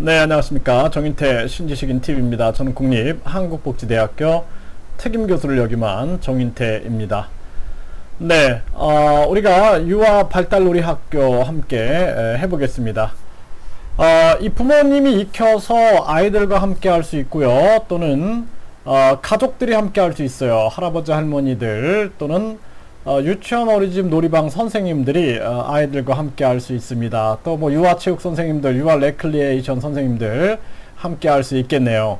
네, 안녕하십니까. 정인태 신지식인 TV입니다. 저는 국립 한국복지대학교 특임교수를 역임한 정인태입니다. 네, 어, 우리가 유아 발달놀이 학교 함께 에, 해보겠습니다. 어, 이 부모님이 익혀서 아이들과 함께 할 수 있고요. 또는 어, 가족들이 함께 할 수 있어요. 할아버지, 할머니들 또는 어, 유치원 어린이집 놀이방 선생님들이 어, 아이들과 함께 할 수 있습니다. 또 뭐 유아체육 선생님들, 유아 레클리에이션 선생님들 함께 할 수 있겠네요.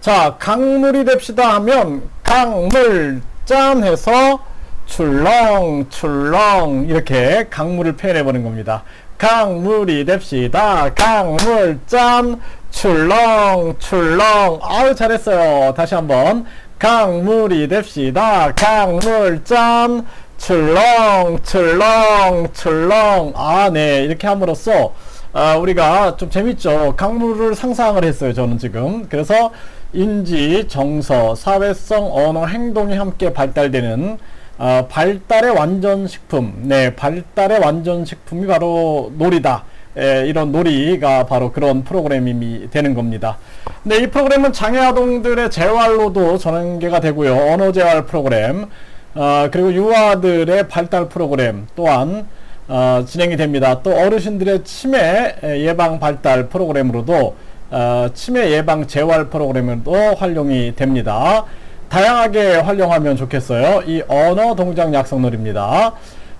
자, 강물이 됩시다 하면 강물 짠 해서 출렁 출렁 이렇게 강물을 표현해 보는 겁니다. 강물이 됩시다. 강물 짠 출렁 출렁 아우 잘했어요. 다시 한번 강물이 됩시다. 강물 짠 출렁 출렁 출렁 아 네 이렇게 함으로써 아, 우리가 좀 재밌죠. 강물을 상상을 했어요. 저는 지금 그래서 인지 정서 사회성 언어 행동이 함께 발달되는 어, 발달의 완전 식품, 네, 발달의 완전 식품이 바로 놀이다. 에, 이런 놀이가 바로 그런 프로그램이 되는 겁니다. 네, 이 프로그램은 장애 아동들의 재활로도 전개가 되고요. 언어 재활 프로그램, 어, 그리고 유아들의 발달 프로그램 또한 어, 진행이 됩니다. 또 어르신들의 치매 예방 발달 프로그램으로도 어, 치매 예방 재활 프로그램으로도 활용이 됩니다. 다양하게 활용하면 좋겠어요. 이 언어 동작 약성놀입니다.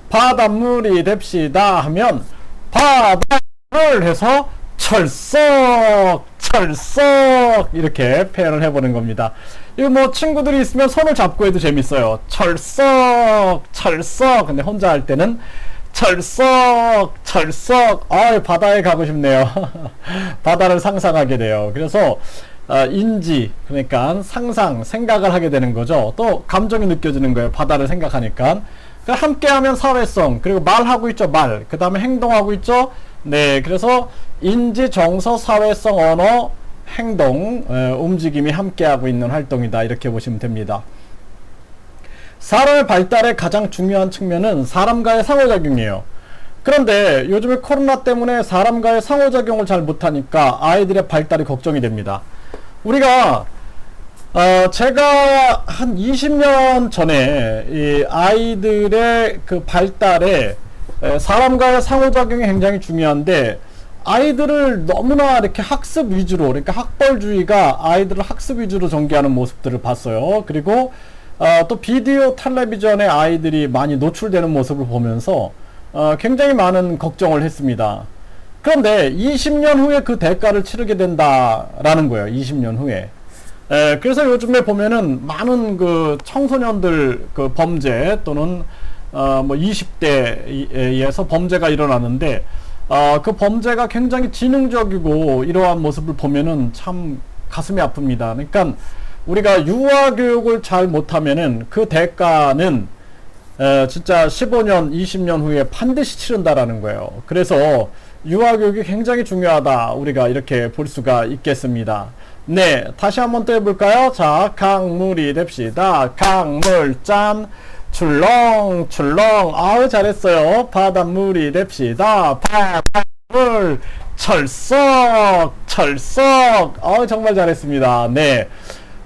바닷물이 됩시다 하면 바다를 해서 철썩 철썩 이렇게 표현을 해보는 겁니다. 이거 뭐 친구들이 있으면 손을 잡고 해도 재밌어요. 철썩 철썩 근데 혼자 할 때는 철썩 철썩 아 바다에 가고 싶네요. 바다를 상상하게 돼요. 그래서 어, 인지 그러니까 상상 생각을 하게 되는 거죠. 또 감정이 느껴지는 거예요. 바다를 생각하니까. 그러니까 함께하면 사회성 그리고 말하고 있죠 말. 그 다음에 행동하고 있죠. 네, 그래서 인지 정서 사회성 언어 행동 에, 움직임이 함께하고 있는 활동이다 이렇게 보시면 됩니다. 사람의 발달의 가장 중요한 측면은 사람과의 상호작용이에요. 그런데 요즘에 코로나 때문에 사람과의 상호작용을 잘 못하니까 아이들의 발달이 걱정이 됩니다. 우리가 어 제가 한 20년 전에 이 아이들의 그 발달에 사람과의 상호작용이 굉장히 중요한데 아이들을 너무나 이렇게 학습 위주로 그러니까 학벌주의가 아이들을 학습 위주로 전개하는 모습들을 봤어요. 그리고 어, 또 비디오 텔레비전에 아이들이 많이 노출되는 모습을 보면서 어, 굉장히 많은 걱정을 했습니다. 그런데 20년 후에 그 대가를 치르게 된다라는 거예요. 20년 후에. 에, 그래서 요즘에 보면은 많은 그 청소년들 그 범죄 또는 어, 뭐 20대에서 범죄가 일어나는데 어, 그 범죄가 굉장히 지능적이고 이러한 모습을 보면은 참 가슴이 아픕니다. 그러니까 우리가 유아 교육을 잘 못하면은 그 대가는 에, 진짜 15년, 20년 후에 반드시 치른다라는 거예요. 그래서 유아 교육이 굉장히 중요하다. 우리가 이렇게 볼 수가 있겠습니다. 네, 다시 한번 또 해볼까요? 자, 강물이 됩시다. 강물 짠. 출렁 출렁. 아우 잘했어요. 바닷물이 됩시다. 바닷물. 철썩 철썩. 아우 정말 잘했습니다. 네.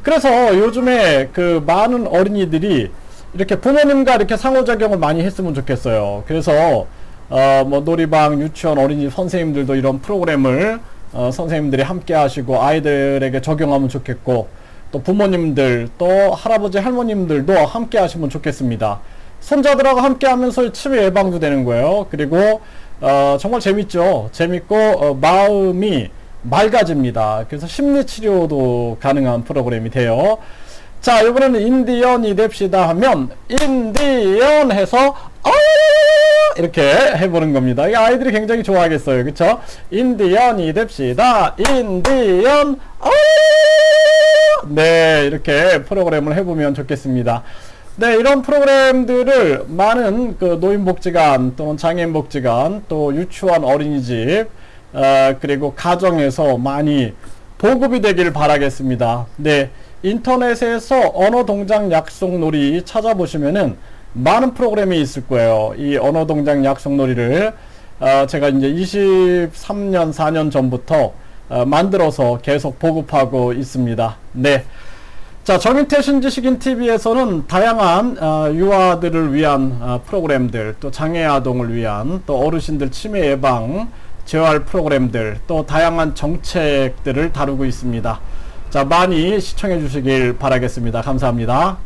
그래서 요즘에 그 많은 어린이들이 이렇게 부모님과 이렇게 상호작용을 많이 했으면 좋겠어요. 그래서 어 뭐 놀이방 유치원 어린이 선생님들도 이런 프로그램을 어 선생님들이 함께 하시고 아이들에게 적용하면 좋겠고 또 부모님들 또 할아버지 할머님들도 함께 하시면 좋겠습니다. 손자들하고 함께 하면서 치매 예방도 되는 거예요. 그리고 어, 정말 재밌죠. 재밌고 어, 마음이 맑아집니다. 그래서 심리 치료도 가능한 프로그램이 돼요. 자, 이번에는 인디언이 됩시다 하면 인디언 해서 어 이렇게 해보는 겁니다. 이 아이들이 굉장히 좋아하겠어요. 그쵸? 인디언이 됩시다. 인디언 어 네, 이렇게 프로그램을 해보면 좋겠습니다. 네, 이런 프로그램들을 많은 그 노인복지관 또는 장애인복지관 또 유치원 어린이집 어, 그리고 가정에서 많이 보급이 되길 바라겠습니다. 네, 인터넷에서 언어 동작 약속 놀이 찾아보시면은 많은 프로그램이 있을 거예요. 이 언어 동작 약속 놀이를 어, 제가 이제 23년 4년 전부터 어, 만들어서 계속 보급하고 있습니다. 네. 자, 정인태 신지식인 TV에서는 다양한 어, 유아들을 위한 어, 프로그램들, 또 장애 아동을 위한, 또 어르신들 치매 예방, 재활 프로그램들, 또 다양한 정책들을 다루고 있습니다. 자, 많이 시청해 주시길 바라겠습니다. 감사합니다.